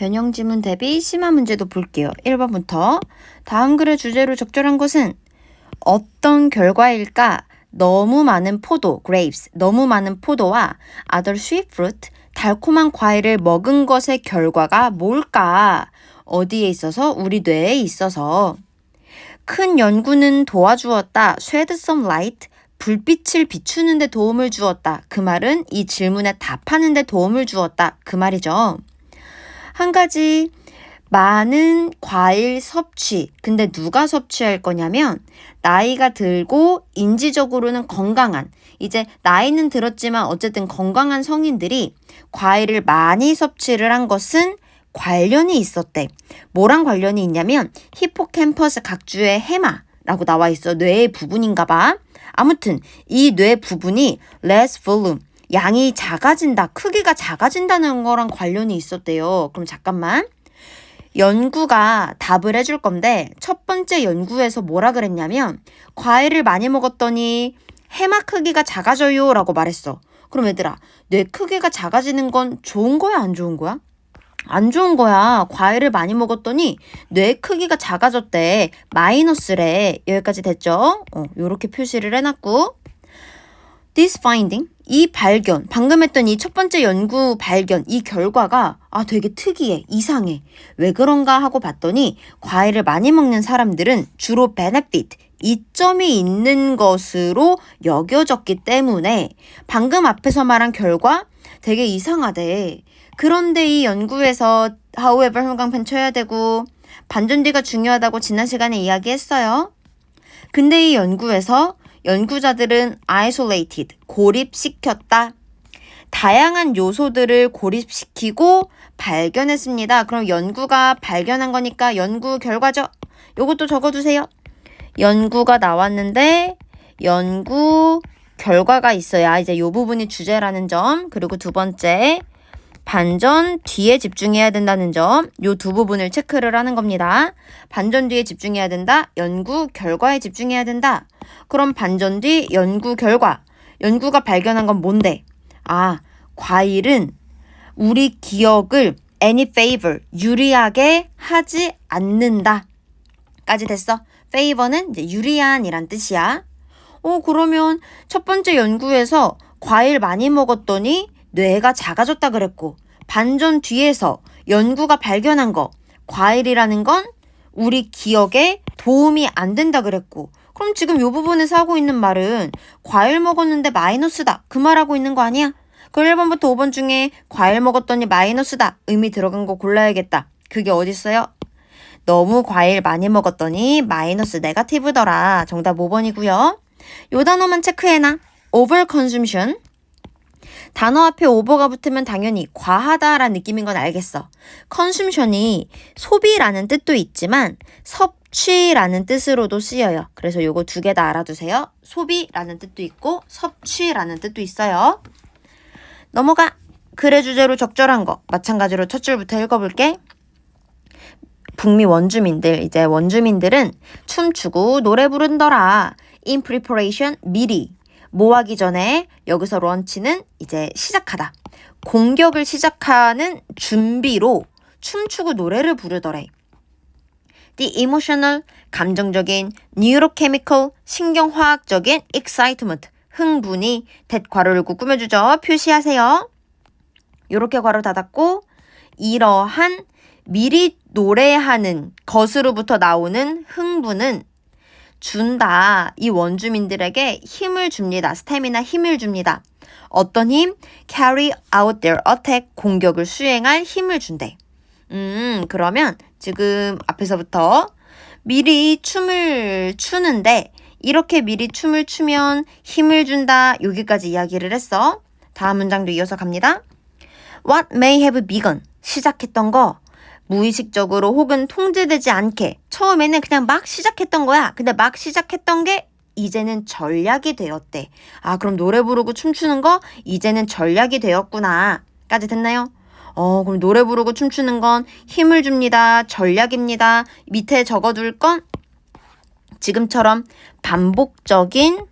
변형 지문 대비 심화 문제도 볼게요. 1번부터. 다음 글의 주제로 적절한 것은 어떤 결과일까? 너무 많은 포도, grapes, 너무 많은 포도와 other sweet fruit, 달콤한 과일을 먹은 것의 결과가 뭘까? 어디에 있어서? 우리 뇌에 있어서. 큰 연구는 도와주었다. shed some light. 불빛을 비추는 데 도움을 주었다. 그 말은 이 질문에 답하는 데 도움을 주었다. 그 말이죠. 한 가지 많은 과일 섭취. 근데 누가 섭취할 거냐면 나이가 들고 인지적으로는 건강한 이제 나이는 들었지만 어쨌든 건강한 성인들이 과일을 많이 섭취를 한 것은 관련이 있었대. 뭐랑 관련이 있냐면 히포캠퍼스 각주의 해마라고 나와 있어. 뇌의 부분인가 봐. 아무튼 이 뇌 부분이 less volume 양이 작아진다, 크기가 작아진다는 거랑 관련이 있었대요. 그럼 잠깐만. 연구가 답을 해줄 건데 첫 번째 연구에서 뭐라 그랬냐면 과일을 많이 먹었더니 해마 크기가 작아져요 라고 말했어. 그럼 얘들아 뇌 크기가 작아지는 건 좋은 거야 안 좋은 거야? 안 좋은 거야. 과일을 많이 먹었더니 뇌 크기가 작아졌대. 마이너스래. 여기까지 됐죠? 어, 요렇게 표시를 해놨고 This finding, 이 발견, 방금 했던 이 첫 번째 연구 발견, 이 결과가 아 되게 특이해, 이상해. 왜 그런가 하고 봤더니 과일을 많이 먹는 사람들은 주로 benefit, 이점이 있는 것으로 여겨졌기 때문에 방금 앞에서 말한 결과 되게 이상하대. 그런데 이 연구에서 however 형광펜 쳐야 되고 반전뒤가 중요하다고 지난 시간에 이야기했어요. 근데 이 연구에서 연구자들은 isolated, 고립시켰다. 다양한 요소들을 고립시키고 발견했습니다. 그럼 연구가 발견한 거니까 연구 결과죠. 요것도 적어두세요. 연구가 나왔는데 연구 결과가 있어야 이제 요 부분이 주제라는 점. 그리고 두 번째 반전 뒤에 집중해야 된다는 점. 요 두 부분을 체크를 하는 겁니다. 반전 뒤에 집중해야 된다. 연구 결과에 집중해야 된다. 그럼 반전 뒤 연구 결과. 연구가 발견한 건 뭔데? 아, 과일은 우리 기억을 any favor, 유리하게 하지 않는다. 까지 됐어. favor는 이제 유리한이란 뜻이야. 어, 그러면 첫 번째 연구에서 과일 많이 먹었더니 뇌가 작아졌다 그랬고, 반전 뒤에서 연구가 발견한 거, 과일이라는 건 우리 기억에 도움이 안 된다 그랬고, 그럼 지금 요 부분에서 하고 있는 말은 과일 먹었는데 마이너스다. 그 말하고 있는 거 아니야? 그 1번부터 5번 중에 과일 먹었더니 마이너스다. 의미 들어간 거 골라야겠다. 그게 어딨어요? 너무 과일 많이 먹었더니 마이너스 네가티브더라. 정답 5번이고요. 요 단어만 체크해놔. over consumption. 단어 앞에 오버가 붙으면 당연히 과하다라는 느낌인 건 알겠어. 컨슘션이 소비라는 뜻도 있지만 섭 취라는 뜻으로도 쓰여요. 그래서 요거 두 개 다 알아두세요. 소비라는 뜻도 있고 섭취라는 뜻도 있어요. 넘어가. 글의 주제로 적절한 거. 마찬가지로 첫 줄부터 읽어볼게. 북미 원주민들, 이제 원주민들은 춤추고 노래 부른더라. In preparation, 미리. 뭐 하기 전에 여기서 런치는 이제 시작하다. 공격을 시작하는 준비로 춤추고 노래를 부르더래. The emotional, 감정적인, neurochemical, 신경화학적인 excitement, 흥분이 that 괄호 열고 꾸며주죠. 표시하세요. 요렇게 괄호 닫았고 이러한 미리 노래하는 것으로부터 나오는 흥분은 준다. 이 원주민들에게 힘을 줍니다. 스태미나 힘을 줍니다. 어떤 힘? carry out their attack. 공격을 수행할 힘을 준대. 음, 그러면 지금 앞에서부터 미리 춤을 추는데 이렇게 미리 춤을 추면 힘을 준다. 여기까지 이야기를 했어. 다음 문장도 이어서 갑니다. What may have begun. 시작했던 거. 무의식적으로 혹은 통제되지 않게 처음에는 그냥 막 시작했던 거야. 근데 막 시작했던 게 이제는 전략이 되었대. 아, 그럼 노래 부르고 춤추는 거 이제는 전략이 되었구나. 까지 됐나요? 어, 그럼 노래 부르고 춤추는 건 힘을 줍니다. 전략입니다. 밑에 적어둘 건 지금처럼 반복적인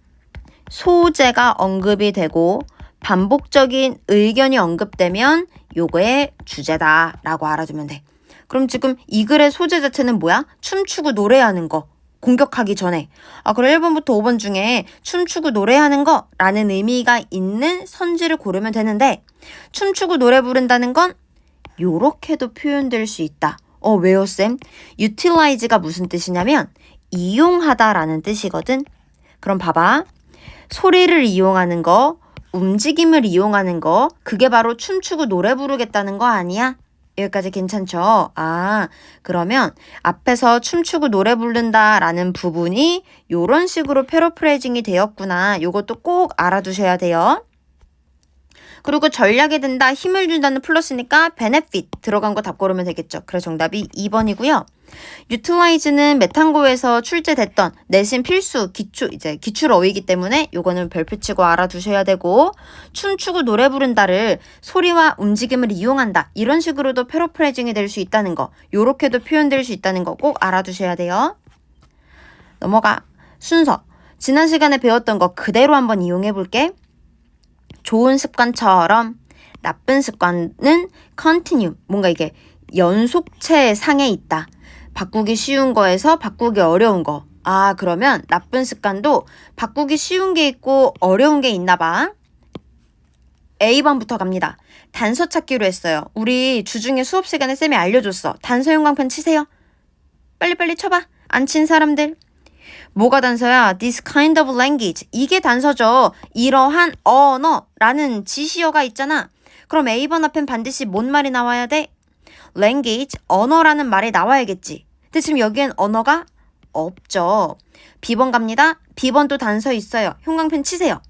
소재가 언급이 되고 반복적인 의견이 언급되면 요거의 주제다라고 알아두면 돼. 그럼 지금 이 글의 소재 자체는 뭐야? 춤추고 노래하는 거. 공격하기 전에. 아, 그럼 1번부터 5번 중에 춤추고 노래하는 거 라는 의미가 있는 선지를 고르면 되는데, 춤추고 노래 부른다는 건 요렇게도 표현될 수 있다. 어, 왜요, 쌤? utilize가 무슨 뜻이냐면, 이용하다라는 뜻이거든. 그럼 봐봐. 소리를 이용하는 거, 움직임을 이용하는 거, 그게 바로 춤추고 노래 부르겠다는 거 아니야? 여기까지 괜찮죠? 아, 그러면 앞에서 춤추고 노래 부른다 라는 부분이 요런 식으로 패러프레이징이 되었구나. 요것도 꼭 알아두셔야 돼요. 그리고 전략에 든다, 힘을 준다는 플러스니까 benefit 들어간 거 답 고르면 되겠죠. 그래서 정답이 2번이고요. utilize는 메탄고에서 출제됐던 내신 필수 기출 이제 기출 어휘이기 때문에 요거는 별표 치고 알아두셔야 되고 춤추고 노래 부른다를 소리와 움직임을 이용한다 이런 식으로도 패러프레이징이 될 수 있다는 거 요렇게도 표현될 수 있다는 거 꼭 알아두셔야 돼요. 넘어가 순서 지난 시간에 배웠던 거 그대로 한번 이용해 볼게. 좋은 습관처럼 나쁜 습관은 continue 뭔가 이게 연속체 상에 있다. 바꾸기 쉬운 거에서 바꾸기 어려운 거. 아, 그러면 나쁜 습관도 바꾸기 쉬운 게 있고 어려운 게 있나 봐. A번부터 갑니다. 단서 찾기로 했어요. 우리 주중에 수업 시간에 쌤이 알려줬어. 단서 형광펜 치세요. 빨리빨리 쳐봐. 안 친 사람들. 뭐가 단서야? This kind of language. 이게 단서죠. 이러한 언어라는 지시어가 있잖아. 그럼 A번 앞엔 반드시 뭔 말이 나와야 돼? language, 언어라는 말이 나와야겠지. 근데 지금 여기엔 언어가 없죠. B번 갑니다. B번도 단서 있어요. 형광펜 치세요.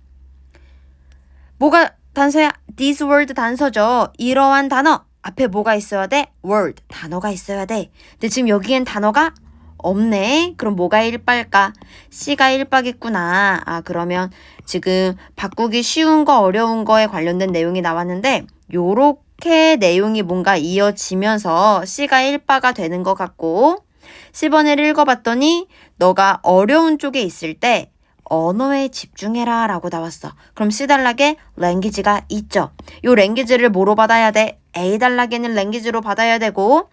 뭐가 단서야? This word 단서죠. 이러한 단어. 앞에 뭐가 있어야 돼? word. 단어가 있어야 돼. 근데 지금 여기엔 단어가 없네. 그럼 뭐가 일빠일까? C가 일빠겠구나. 아, 그러면 지금 바꾸기 쉬운 거, 어려운 거에 관련된 내용이 나왔는데, 요렇게 내용이 뭔가 이어지면서 C가 일빠가 되는 것 같고, 10번을 읽어봤더니, 너가 어려운 쪽에 있을 때, 언어에 집중해라 라고 나왔어. 그럼 C단락에 랭귀지가 있죠. 요 랭귀지를 뭐로 받아야 돼? A단락에는 랭귀지로 받아야 되고,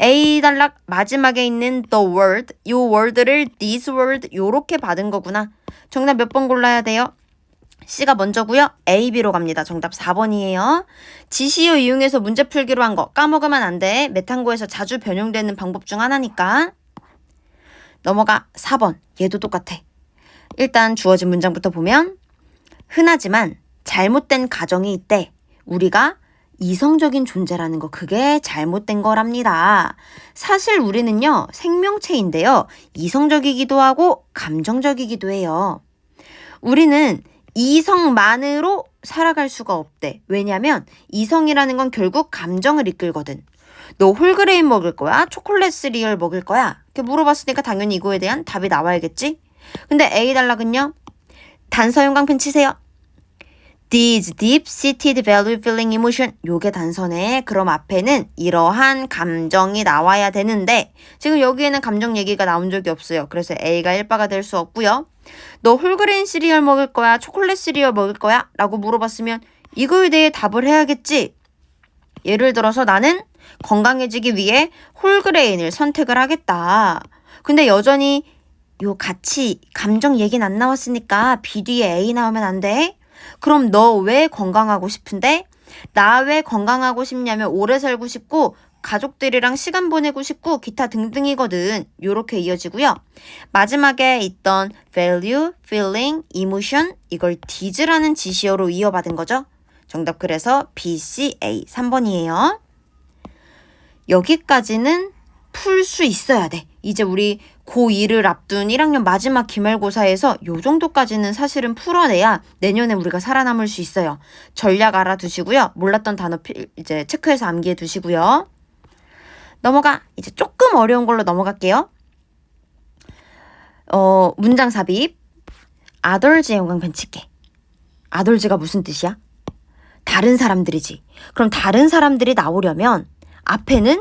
A 단락 마지막에 있는 the word, 요 word를 this word 요렇게 받은 거구나. 정답 몇 번 골라야 돼요? C가 먼저고요. A, B로 갑니다. 정답 4번이에요. 지시어 이용해서 문제 풀기로 한 거 까먹으면 안 돼. 메탄고에서 자주 변용되는 방법 중 하나니까. 넘어가 4번. 얘도 똑같아. 일단 주어진 문장부터 보면 흔하지만 잘못된 가정이 있대. 우리가 이성적인 존재라는 거 그게 잘못된 거랍니다. 사실 우리는요 생명체인데요 이성적이기도 하고 감정적이기도 해요. 우리는 이성만으로 살아갈 수가 없대. 왜냐면 이성이라는 건 결국 감정을 이끌거든. 너 홀그레인 먹을 거야? 초콜릿 시리얼 먹을 거야? 이렇게 물어봤으니까 당연히 이거에 대한 답이 나와야겠지? 근데 A 단락은요? 단서 형광펜 치세요. These deep-seated value feeling emotion 요게 단서네. 그럼 앞에는 이러한 감정이 나와야 되는데 지금 여기에는 감정 얘기가 나온 적이 없어요. 그래서 A가 1바가 될 수 없고요. 너 홀그레인 시리얼 먹을 거야? 초콜릿 시리얼 먹을 거야? 라고 물어봤으면 이거에 대해 답을 해야겠지. 예를 들어서 나는 건강해지기 위해 홀그레인을 선택을 하겠다. 근데 여전히 요 같이 감정 얘기는 안 나왔으니까 B 뒤에 A 나오면 안 돼. 그럼 너 왜 건강하고 싶은데? 나 왜 건강하고 싶냐면 오래 살고 싶고 가족들이랑 시간 보내고 싶고 기타 등등이거든. 요렇게 이어지고요. 마지막에 있던 value, feeling, emotion 이걸 dees라는 지시어로 이어받은 거죠. 정답 그래서 B, C, A 3번이에요. 여기까지는 풀 수 있어야 돼. 이제 우리 고2를 앞둔 1학년 마지막 기말고사에서 요 정도까지는 사실은 풀어내야 내년에 우리가 살아남을 수 있어요. 전략 알아두시고요. 몰랐던 단어 필, 이제 체크해서 암기해 두시고요. 넘어가. 이제 조금 어려운 걸로 넘어갈게요. 어, 문장 삽입. 아덜즈 영광펜 칠게. 아덜즈가 무슨 뜻이야? 다른 사람들이지. 그럼 다른 사람들이 나오려면 앞에는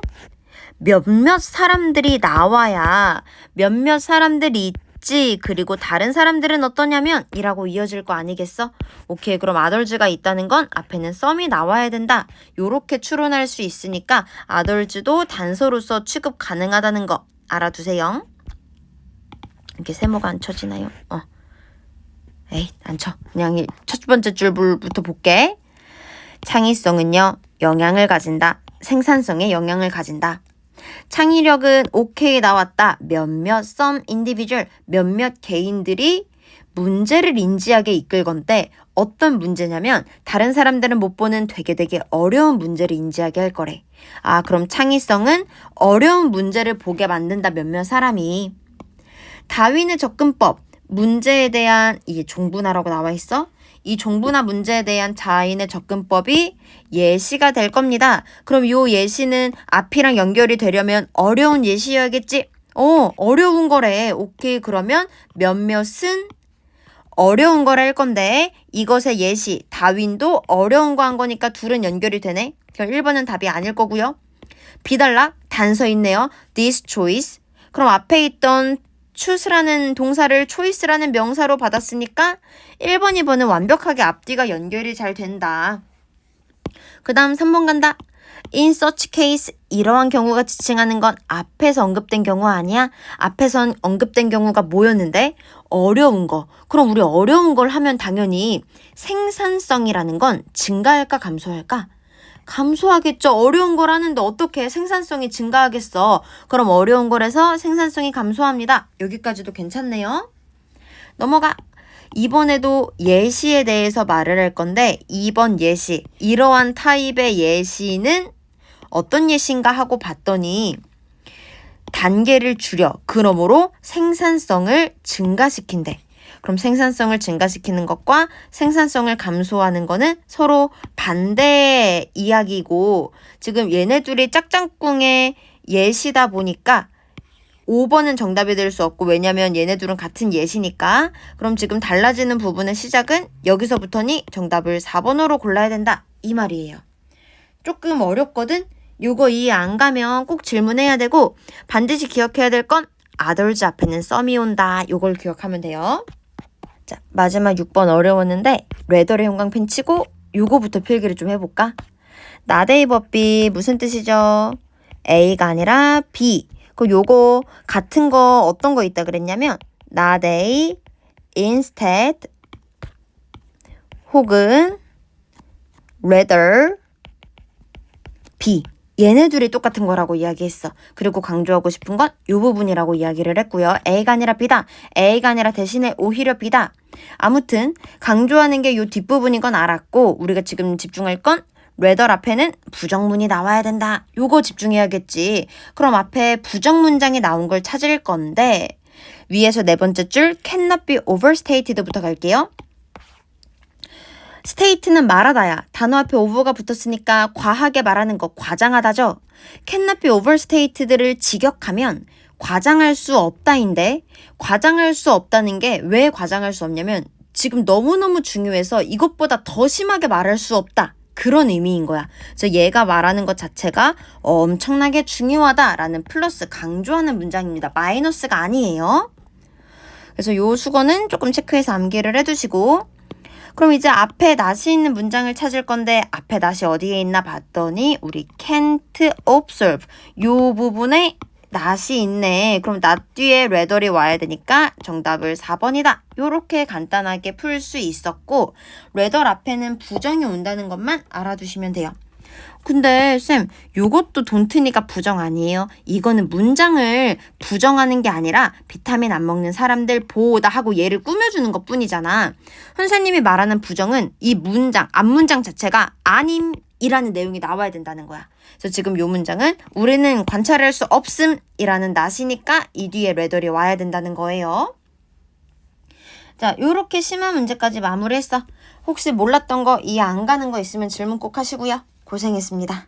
몇몇 사람들이 나와야 몇몇 사람들이 있지. 그리고 다른 사람들은 어떠냐면 이라고 이어질 거 아니겠어? 오케이. 그럼 아덜즈가 있다는 건 앞에는 썸이 나와야 된다. 요렇게 추론할 수 있으니까 아덜즈도 단서로서 취급 가능하다는 거 알아두세요. 이렇게 세모가 안 쳐지나요? 어. 에이, 안 쳐. 그냥 이첫 번째 줄부터 볼게. 창의성은요, 영향을 가진다. 생산성에 영향을 가진다. 창의력은 오케이 나왔다. 몇몇 some individual, 몇몇 개인들이 문제를 인지하게 이끌 건데 어떤 문제냐면 다른 사람들은 못 보는 되게 되게 어려운 문제를 인지하게 할 거래. 아, 그럼 창의성은 어려운 문제를 보게 만든다. 몇몇 사람이. 다윈의 접근법, 문제에 대한 이게 종분화라고 나와 있어. 이 종분화 문제에 대한 자인의 접근법이 예시가 될 겁니다. 그럼 요 예시는 앞이랑 연결이 되려면 어려운 예시여야겠지? 어, 어려운 거래. 오케이. 그러면 몇몇은 어려운 걸할 건데 이것의 예시 다윈도 어려운 거 한 거니까 둘은 연결이 되네. 그럼 1번은 답이 아닐 거고요. 비달락 단서 있네요. this choice. 그럼 앞에 있던 choose라는 동사를 choice라는 명사로 받았으니까 1번, 2번은 완벽하게 앞뒤가 연결이 잘 된다. 그 다음 3번 간다. In such case, 이러한 경우가 지칭하는 건 앞에서 언급된 경우 아니야? 앞에선 언급된 경우가 뭐였는데? 어려운 거. 그럼 우리 어려운 걸 하면 당연히 생산성이라는 건 증가할까 감소할까? 감소하겠죠. 어려운 걸 하는데 어떻게 생산성이 증가하겠어. 그럼 어려운 걸해서 생산성이 감소합니다. 여기까지도 괜찮네요. 넘어가. 이번에도 예시에 대해서 말을 할 건데 2번 예시. 이러한 타입의 예시는 어떤 예시인가 하고 봤더니 단계를 줄여. 그러므로 생산성을 증가시킨대. 그럼 생산성을 증가시키는 것과 생산성을 감소하는 거는 서로 반대의 이야기고 지금 얘네 둘이 짝짝꿍의 예시다 보니까 5번은 정답이 될 수 없고 왜냐면 얘네 둘은 같은 예시니까 그럼 지금 달라지는 부분의 시작은 여기서부터니 정답을 4번으로 골라야 된다 이 말이에요. 조금 어렵거든? 요거 이해 안 가면 꼭 질문해야 되고 반드시 기억해야 될 건 아덜즈 앞에는 썸이 온다 요걸 기억하면 돼요. 자, 마지막 6번 어려웠는데 레더의 형광펜 치고 요거부터 필기를 좀 해볼까? 나데이 법비 무슨 뜻이죠? A가 아니라 B. 그 요거 같은 거 어떤 거 있다 그랬냐면 나데이 instead 혹은 rather B. 얘네 둘이 똑같은 거라고 이야기했어. 그리고 강조하고 싶은 건 이 부분이라고 이야기를 했고요. A가 아니라 B다. A가 아니라 대신에 오히려 B다. 아무튼 강조하는 게 이 뒷부분인 건 알았고 우리가 지금 집중할 건 레더 앞에는 부정문이 나와야 된다. 요거 집중해야겠지. 그럼 앞에 부정 문장이 나온 걸 찾을 건데 위에서 네 번째 줄 cannot be overstated부터 갈게요. 스테이트는 말하다야. 단어 앞에 over가 붙었으니까 과하게 말하는 거 과장하다죠. be overstated를 직역하면 과장할 수 없다인데 과장할 수 없다는 게 왜 과장할 수 없냐면 지금 너무너무 중요해서 이것보다 더 심하게 말할 수 없다. 그런 의미인 거야. 그래서 얘가 말하는 것 자체가 엄청나게 중요하다라는 플러스 강조하는 문장입니다. 마이너스가 아니에요. 그래서 요 수거는 조금 체크해서 암기를 해두시고 그럼 이제 앞에 낫이 있는 문장을 찾을 건데 앞에 낫이 어디에 있나 봤더니 우리 can't observe 요 부분에 낫이 있네. 그럼 낫 뒤에 레더리 와야 되니까 정답을 4번이다. 요렇게 간단하게 풀 수 있었고 레더 앞에는 부정이 온다는 것만 알아두시면 돼요. 근데 쌤, 요것도 돈트니까 부정 아니에요? 이거는 문장을 부정하는 게 아니라 비타민 안 먹는 사람들 보호다 하고 얘를 꾸며주는 것 뿐이잖아. 선생님이 말하는 부정은 이 문장, 앞문장 자체가 아님 이라는 내용이 나와야 된다는 거야. 그래서 지금 요 문장은 우리는 관찰할 수 없음이라는 낫이니까 이 뒤에 레더리 와야 된다는 거예요. 자, 요렇게 심한 문제까지 마무리했어. 혹시 몰랐던 거 이해 안 가는 거 있으면 질문 꼭 하시고요. 고생했습니다.